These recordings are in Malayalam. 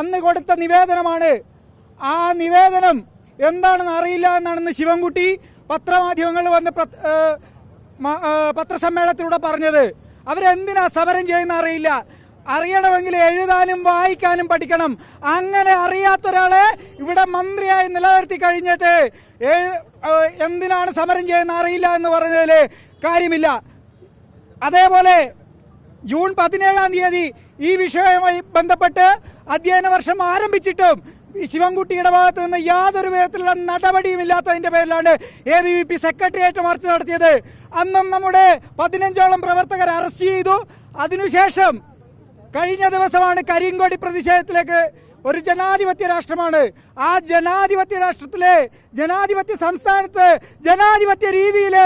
അന്ന് കൊടുത്ത നിവേദനമാണ്. ആ നിവേദനം എന്താണെന്ന് അറിയില്ല എന്നാണെന്ന് ശിവൻകുട്ടി പത്രമാധ്യമങ്ങളിൽ വന്ന് പത്രസമ്മേളനത്തിലൂടെ പറഞ്ഞത്. അവരെന്തിനാ സമരം ചെയ്യുന്ന അറിയില്ല. അറിയണമെങ്കിൽ എഴുതാനും വായിക്കാനും പഠിക്കണം. അങ്ങനെ അറിയാത്ത ഒരാളെ ഇവിടെ മന്ത്രിയായി നിലനിർത്തി കഴിഞ്ഞിട്ട് എന്തിനാണ് സമരം ചെയ്യുന്ന അറിയില്ല എന്ന് പറഞ്ഞതിൽ കാര്യമില്ല. അതേപോലെ ജൂൺ പതിനേഴാം തീയതി ഈ വിഷയവുമായി ബന്ധപ്പെട്ട് അധ്യയന വർഷം ആരംഭിച്ചിട്ടും ശിവൻകുട്ടിയുടെ ഭാഗത്ത് നിന്ന് യാതൊരു വിധത്തിലുള്ള നടപടിയും ഇല്ലാത്തതിന്റെ പേരിലാണ് A B V P secretariat march നടത്തിയത്. അന്നും നമ്മുടെ പതിനഞ്ചോളം പ്രവർത്തകർ അറസ്റ്റ് ചെയ്തു. അതിനുശേഷം കഴിഞ്ഞ ദിവസമാണ് കരിങ്കോടി പ്രതിഷേധത്തിലേക്ക് ഒരു ജനാധിപത്യ രാഷ്ട്രമാണ്. ആ ജനാധിപത്യ രാഷ്ട്രത്തിലെ ജനാധിപത്യ സംസ്ഥാനത്ത് ജനാധിപത്യ രീതിയിൽ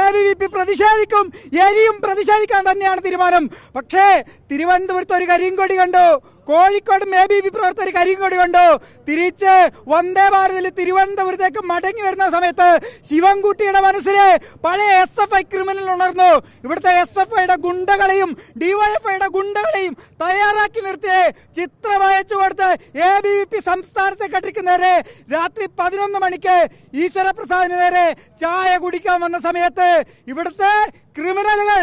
എ ബി വി പി പ്രതിഷേധിക്കും എരിയും പ്രതിഷേധിക്കാൻ തന്നെയാണ് തീരുമാനം. പക്ഷേ തിരുവനന്തപുരത്ത് ഒരു കരിങ്കൊടി കണ്ടു. കോഴിക്കോട് മേ ബി പി പ്രവർത്തകർ കൂടി കണ്ടു. തിരിച്ച് വന്ദേ ഭാരതിൽ തിരുവനന്തപുരത്തേക്ക് മടങ്ങി വരുന്ന സമയത്ത് ശിവൻകുട്ടിയുടെ മനസ്സിൽ പഴയ എസ് എഫ് ഐ ക്രിമിനൽ ഉണർന്നു. ഇവിടുത്തെ എസ് എഫ് ഐയുടെ ഗുണ്ടകളെയും ഡിവൈഎഫ്ഐയുടെ ഗുണ്ടകളെയും തയ്യാറാക്കി നിർത്തി ചിത്രം അയച്ചു കൊടുത്ത് എ ബി വി പി സംസ്ഥാന സെക്രട്ടറിക്ക് നേരെ രാത്രി പതിനൊന്ന് മണിക്ക് ഈശ്വരപ്രസാദിന് നേരെ ചായ കുടിക്കാൻ വന്ന സമയത്ത് ഇവിടുത്തെ ക്രിമിനലുകൾ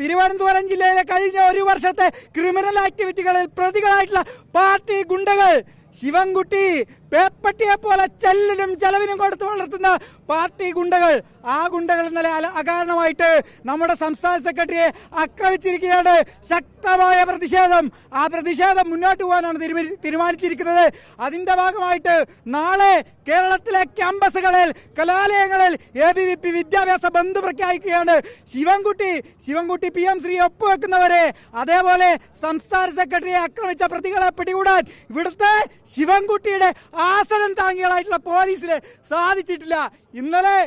തിരുവനന്തപുരം ജില്ലയിലെ കഴിഞ്ഞ ഒരു വർഷത്തെ ക്രിമിനൽ ആക്ടിവിറ്റികളിൽ പ്രതികളായിട്ടുള്ള പാർട്ടി ഗുണ്ടകൾ ശിവൻകുട്ടി പേപ്പട്ടിയെ പോലെ ചെല്ലിനും ചെലവിനും കൊടുത്ത് വളർത്തുന്ന പാർട്ടി ഗുണ്ടകൾ. ആ ഗുണ്ടകൾ ഇന്നലെ അകാരണമായിട്ട് നമ്മുടെ സംസ്ഥാന സെക്രട്ടറിയെ ആക്രമിച്ചിരിക്കുകയാണ്. ശക്തമായ പ്രതിഷേധം. ആ പ്രതിഷേധം മുന്നോട്ട് പോകാനാണ് തീരുമാനിച്ചിരിക്കുന്നത്. അതിന്റെ ഭാഗമായിട്ട് നാളെ കേരളത്തിലെ ക്യാമ്പസുകളിൽ കലാലയങ്ങളിൽ എ ബി വി പി വിദ്യാഭ്യാസ ബന്ധു പ്രഖ്യാപിക്കുകയാണ്. ശിവൻകുട്ടി ശിവൻകുട്ടി പി എം ശ്രീ ഒപ്പുവെക്കുന്നവരെ അതേപോലെ സംസ്ഥാന സെക്രട്ടറിയെ ആക്രമിച്ച പ്രതികളെ പിടികൂടാൻ ഇവിടുത്തെ ശിവൻകുട്ടിയുടെ ആസനം താങ്ങികളായിട്ടുള്ള പോലീസിന് സാധിച്ചിട്ടില്ല. ഇന്നലെ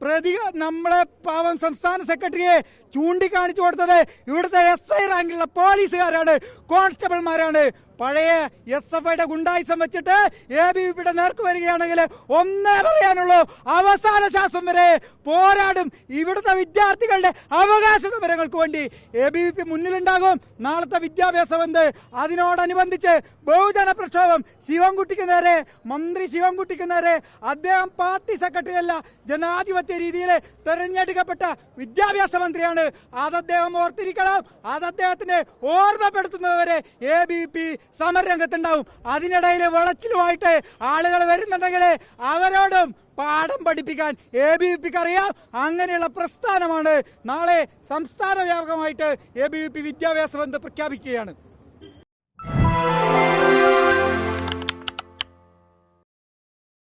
പ്രതി നമ്മളെ പാവം സംസ്ഥാന സെക്രട്ടറിയെ ചൂണ്ടിക്കാണിച്ചു കൊടുത്തത് ഇവിടുത്തെ എസ് ഐ റാങ്കിലുള്ള പോലീസുകാരാണ് കോൺസ്റ്റബിൾമാരാണ്. പഴയ എസ് എഫ് ഐയുടെ ഗുണ്ടായിസം വെച്ചിട്ട് എ ബി പിയുടെ നേർക്ക് വരികയാണെങ്കിൽ ഒന്നേ പറയാനുള്ളൂ. അവസാന ശ്വാസം വരെ പോരാടും ഇവിടുത്തെ വിദ്യാർത്ഥികളുടെ അവകാശ സമരങ്ങൾക്ക് വേണ്ടി. എ ബി പി മുന്നിലുണ്ടാകും. നാളത്തെ വിദ്യാഭ്യാസം എന്ത്? അതിനോടനുബന്ധിച്ച് ബഹുജന പ്രക്ഷോഭം. ശിവൻകുട്ടിക്ക് നേരെ മന്ത്രി ശിവൻകുട്ടിക്ക് നേരെ അദ്ദേഹം പാർട്ടി സെക്രട്ടറി അല്ല ജനാധിപത്യ രീതിയിൽ തെരഞ്ഞെടുക്കപ്പെട്ട വിദ്യാഭ്യാസ മന്ത്രിയാണ്. അത് അദ്ദേഹം ഓർത്തിരിക്കണം. അത് അദ്ദേഹത്തിന് ഓർമ്മപ്പെടുത്തുന്നതുവരെ എ ബി പി സമരരംഗത്തുണ്ടാവും. അതിനിടയിൽ വിളച്ചിലുമായിട്ട് ആളുകൾ വരുന്നുണ്ടെങ്കിൽ അവരോടും പാഠം പഠിപ്പിക്കാൻ എ ബി വി പിക്ക് അറിയാം അങ്ങനെയുള്ള പ്രസ്ഥാനമാണ് നാളെ സംസ്ഥാന വ്യാപകമായിട്ട് എ ബി വി പി വിദ്യാഭ്യാസ ബന്ധം പ്രഖ്യാപിക്കുകയാണ്.